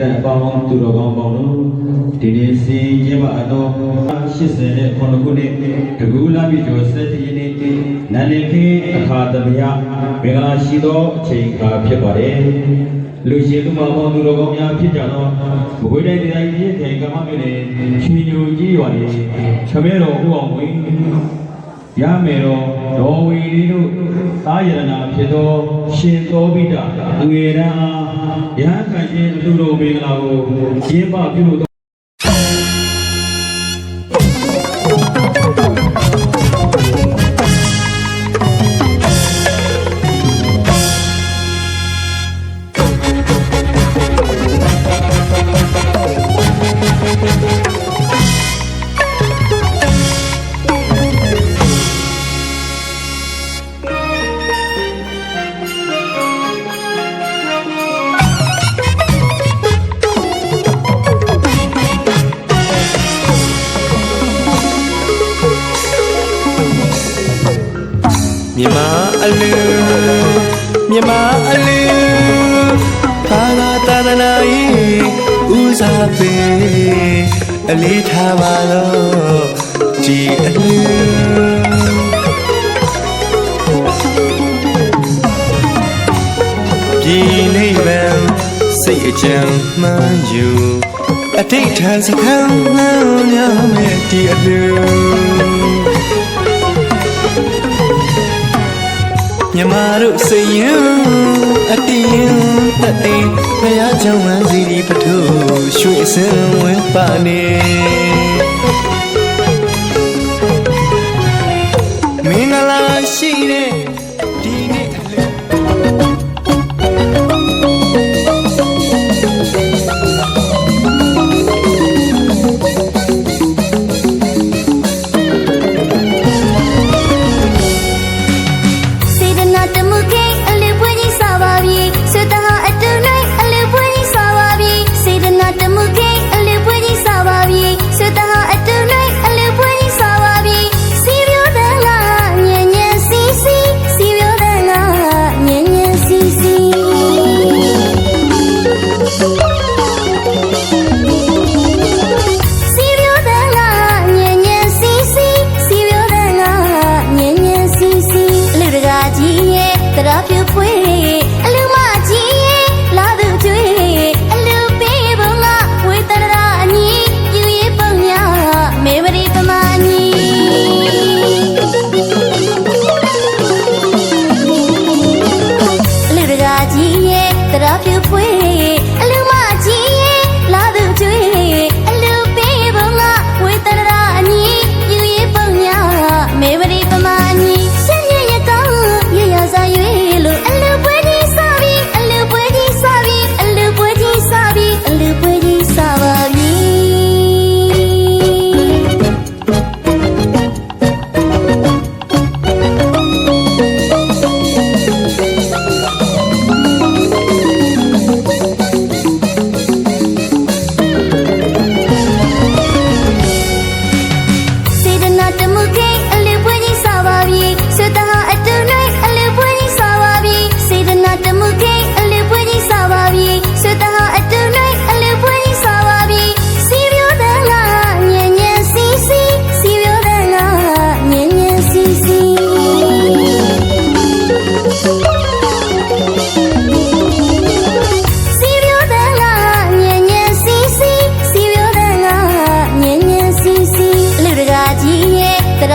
တရားနာပြည်သက်အပေါင်းသူတော်ကောင်းပေါင်းတို့ဒီနေ့စီကျင်းပအတော်80နဲ့ခုနှစ်ခုနှစ်တကူလာပြီကျော်7ရက်နေ့နန္ဒီခေအခါသမယမင်္ဂလာရှိသောအချိန်အခါဖြစ်ပါတယ်လူရှိသူမပေါင်းသူတော်ကောင်းများဖြစ်ကြသောဘဝတိုင်းတိုင်းပြည်ထိုင်ကမ္မမြို့နယ်ရွှေညိုကြီးရွာနေခမဲတော်ဦးအောင်ဝင်း ရမယ်တော်ဒေါ်ဝီရီတို့သာယရနာဖြစ်သောရှင်သောဘိဒအငယ်ရန်အားရဟန်းခံခြင်းအလူတော်မင်္ဂလာကိုကျင်းပပြုလို့ မြမအလူမြမအလူဘာသာတသနာဤဦးစားပေးအလေးထားပါတော့ဒီအလူပြည်နိဗ္ဗာန်စိတ်အကြံမှန်ယူအတိတ်ထန်စခန်းမှန်များမဲ့ဒီအလူ တို့စိတ်ရင်အတီးရင်တသိဘုရားကြောင့်ဝမ်းစီဒီပထုရွှေစင်ဝဲပါနေ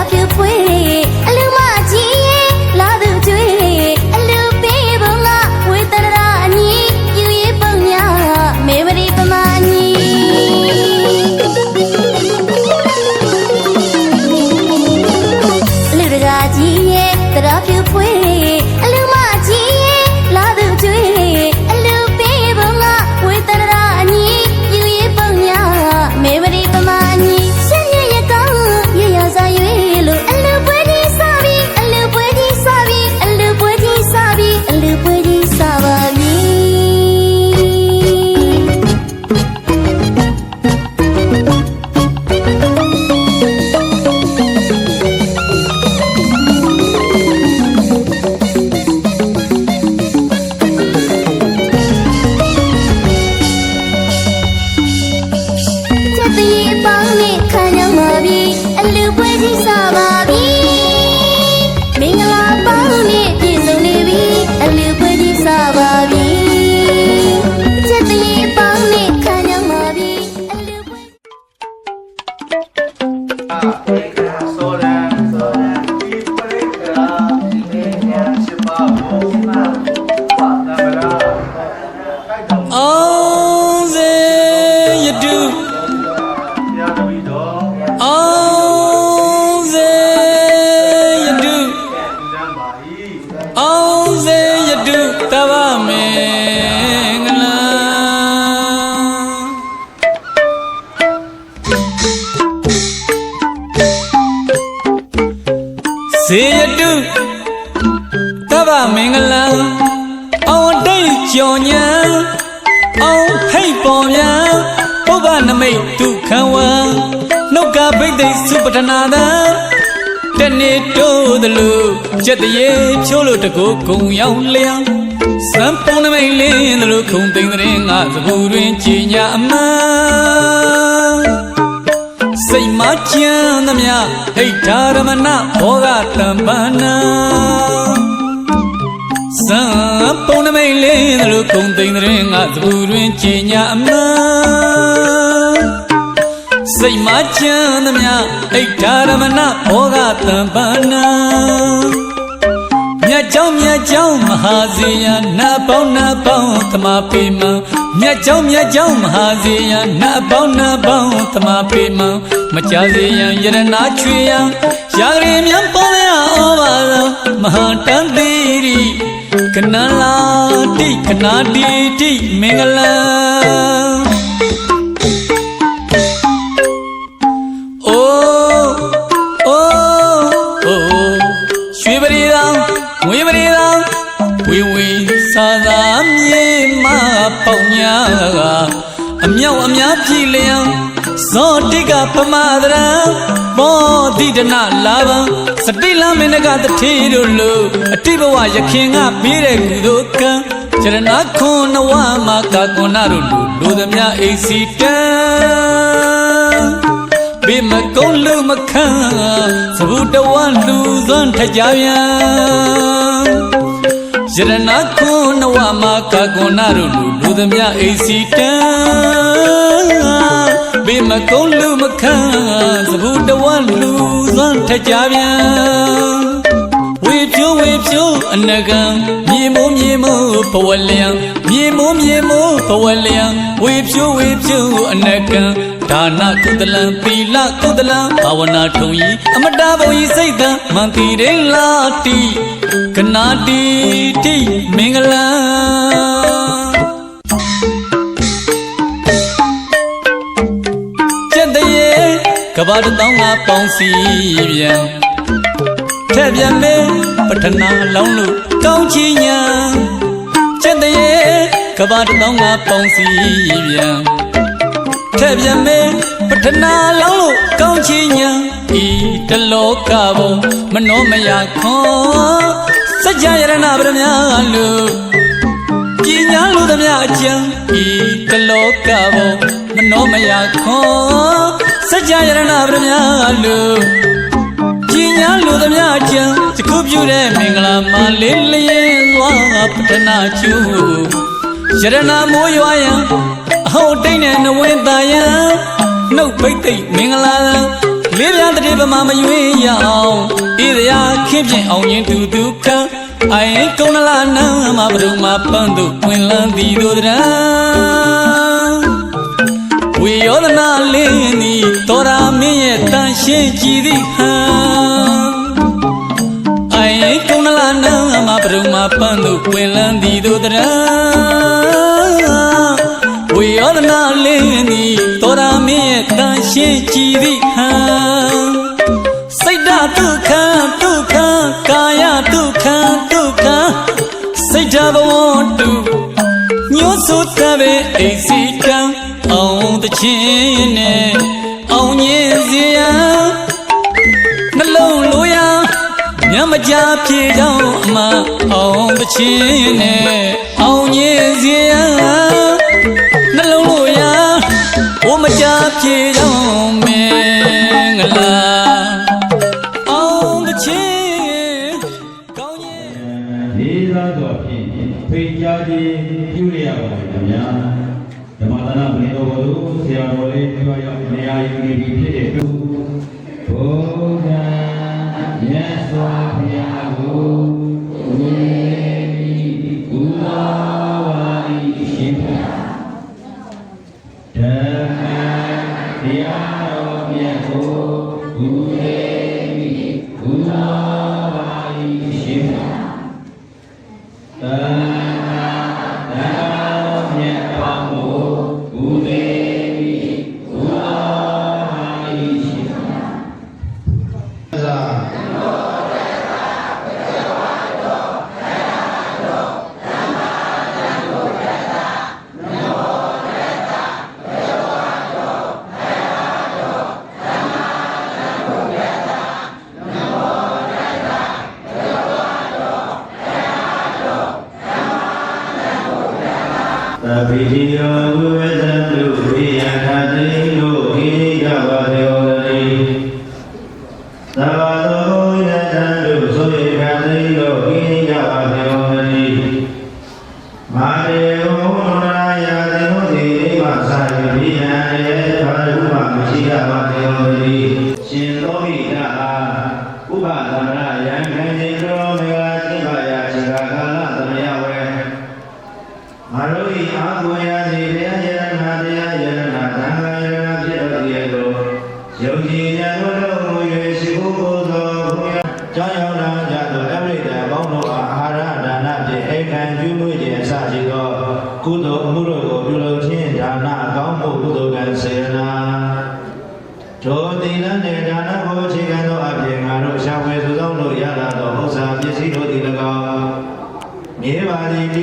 love you, please. Yeah. ကြော်ညာအောင်ဟိတ်ပေါ်များပုဗ္ဗနမိတ်ဒုက္ခဝံနှုတ်ကဘိတ်သိက်စုပတနာသာတနေ့တိုးသလိုကြက်တရေဖြိုးလို့တကူကုံရောက်လျံစံပုံနမိတ်လင်းသလိုခုံသိမ့်တဲ့ငါသဘူတွင်ကြည်ညာအမှန်စိတ်မချမ်းသမျှဟိတ်ဓာရမဏဘောဂတမ္ပနာ စံပုံနမိတ်လင်းသလိုခုံသိမ့်တဲ့ငါသဘူတွင်ကြည်ညာအမှန်စိတ်မချမ်းသမျှဟိတ်ဓာရမဏဘောဂတမ္ပနာမြတ်เจ้าမြတ်เจ้าမဟာဇေယနာပေါင်းနာပေါင်းသမာပေမံမြတ်เจ้าမြတ်เจ้าမဟာဇေယနာပေါင်းနာပေါင်းသမာပေမံမကြစေယံယရနာချွေယံရာဂရေမြတ်ပေါ်ရဩဘာသောမဟာတန်တိရိက နလာတိကနာတိတိမင်္ဂလံအိုးအိုးအိုးရွှေပရိသံငွေပရိသံဝီဝီသာသာမြေမပေါညာကအမြောက်အများပြည်လျံ ဇောတိကပမဒရံမောတိဒနာလာဘံစတိလမင်းကတထေတို့လိုအတိဘဝယခင်ကပြီးတဲ့ကုသိုလ်ကံကျရဏခွန်နဝမှာကာကွန်နာတို့လိုလူသမျှအိစီတံဘေမကုန်းလူမခန့်သဘုတဝလူစွန်းထကြပြန်ယရနာခွန်နဝမှာကာကွန်နာတို့လူလူသမျှအိစီတံဘေမ ကုန်းလူမခန့်သဘုတဝလူစွန်းထကြပြန်ဝေဖြိုးဝေဖြိုးအနကံမြေမိုးမြေမိုးဘဝလျံမြေမိုးမြေမိုးဘဝလျံဝေဖြိုးဝေဖြိုးအနကံဒါနကုသလံသီလကုသလံဘာဝနာထုံဤအမတဘုံဤစိတ်တံမန္တိရေလာတိကနာတိတိမင်္ဂလံ ကဘာတသောင်းငါပေါင်းစီပြန်ထက်ပြန်မေပထနာလောင်းလို့ကောင်းချီညာကျက်တရေကဘာတသောင်းငါပေါင်းစီပြန်ထက်ပြန်မေပထနာလောင်းလို့ကောင်းချီညာဤတလောကဘုံမနောမယခွန်စัจ jaya ရဏဗရမလို့ပညာလူသမျှအကျံဤတလောကဘုံမနောမယခွန် စัจ jaya ရဏဗရမလို့ပညာလူသမျှကျန်စခုပြုတဲ့မင်္ဂလာမလေးလျင်သွားပတနာကျူယရနာမိုးရွာယံအဟောတိတ်နဲ့နဝင်းသားယံနှုတ်ပိတ်သိမ့်မင်္ဂလာသံလေးပြားတတိပမာမယွေရအောင်ဣဒရာခင်းပြင်အောင်ရင်သူဒုက္ခအိုင်ကုဏလာနာမဘရုမပန်းသူဝင်လန်းသည်တို့တရံဝေယောဒနာလင်းသည် တော်ရာမင်းရဲ့တန်ရှင်းကြည်သည်ဟံအိုင်ကုဏလာနာမပရုမပန်းသူပွင့်လန်းသည်တို့တရံဝေယောဒနာလင်းသည်တော်ရာမင်းရဲ့တန်ရှင်းကြည်သည်ဟံစိတ်ဓာတ်ဒုက္ခဒုက္ခကာယဒုက္ခဒုက္ခစိတ်ဓာတ်ဘဝတုညို့ဆိုတပဲအိစီကံအောင်တချင်းနဲ့ ကြပြေကြောင်းအမအောင်တချင်းနဲ့အောင်ညင်စီယံနှလုံးလိုရဘိုးမကြပြေကြောင်း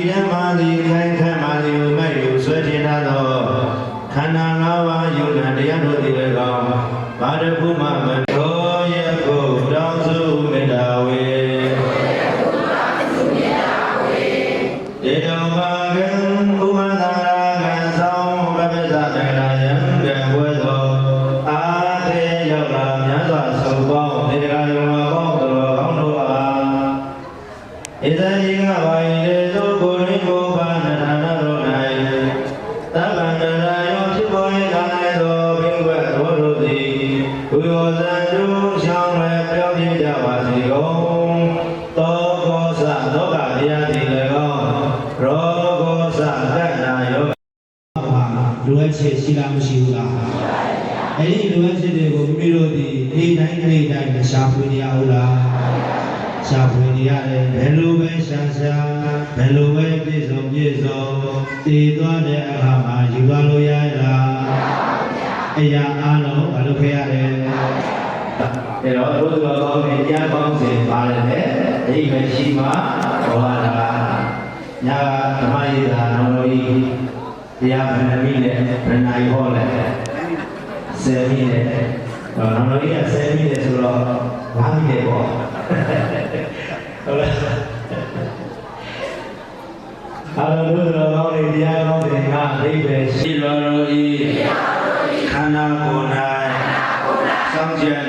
غير مالك အဲ့တော့တို့သူတော်ကောင်းတွေတရားကောင်းစဉ်ပါတယ်လေအိမ်မရှိမှဘောရတာညာဓမ္မရေးတာတော်တော်ကြီးတရားဗဏ္ဍမိနဲ့ဗဏ္ဍာယဟောလဲဆယ်မိနဲ့တော်တော်ကြီးကဆယ်မိနဲ့ဆိုတော့ဘာမိနဲ့ပေါ့ဟုတ်လားအလုံးစုံတော်ကောင်းတွေတရားကောင်းတွေငါအိဗေရှိတော်တော်ဤခန္ဓာကိုယ်၌စောင့်ကြံ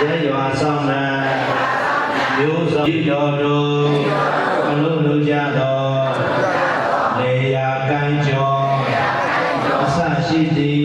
ရဲရွာဆောင်နာမျိုးစုံတော်တို့အလုံးလုံးကြတော်လေယာကံကြောအဆရှိသည်